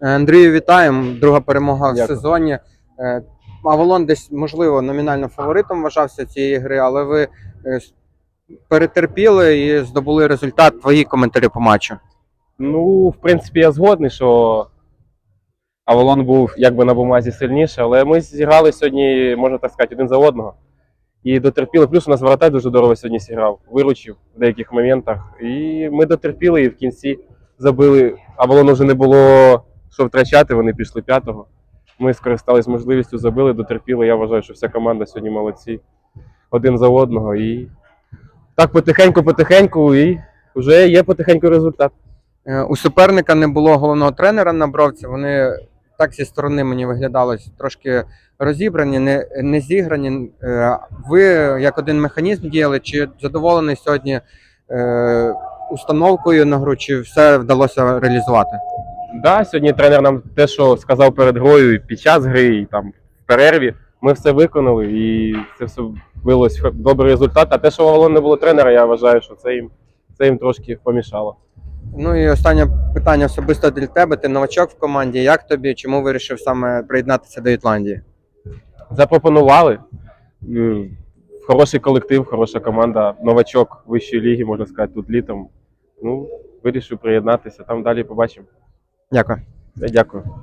Андрію, вітаємо. Друга перемога в Дякую. сезоні. Е, Авалон десь, можливо, номінально фаворитом вважався цієї гри, але ви е, перетерпіли і здобули результат. Твої коментарі по матчу. Ну, в принципі, я згодний, що Авалон був якби на бумазі сильніше, але ми зіграли сьогодні, можна так сказати, один за одного. І дотерпіли. Плюс у нас воротар дуже здорово сьогодні зіграв, виручив в деяких моментах. І ми дотерпіли і в кінці забили. Авалону вже не було що втрачати, вони пішли п'ятого. Ми скористалися можливістю, забили, дотерпіли. Я вважаю, що вся команда сьогодні молодці. Один за одного. І так потихеньку-потихеньку, і вже є потихеньку результат. Е, У суперника не було головного тренера на бровці. Вони так зі сторони мені виглядали трошки розібрані, не, не зіграні. Е, Ви як один механізм діяли, чи задоволений сьогодні е, установкою на гру, чи все вдалося реалізувати? Да, сьогодні тренер нам те, що сказав перед грою, і під час гри, і там в перерві, ми все виконали, і це все вилось в добрий результат. А те, що головне не було тренера, я вважаю, що це їм, це їм трошки помішало. Ну і останнє питання особисто для тебе. Ти новачок в команді. Як тобі? Чому вирішив саме приєднатися до Ітландії? Запропонували. Е, Хороший колектив, хороша команда, новачок вищої ліги, можна сказати, тут літом. Ну, вирішив приєднатися. Там далі побачимо. Дякую. Дякую.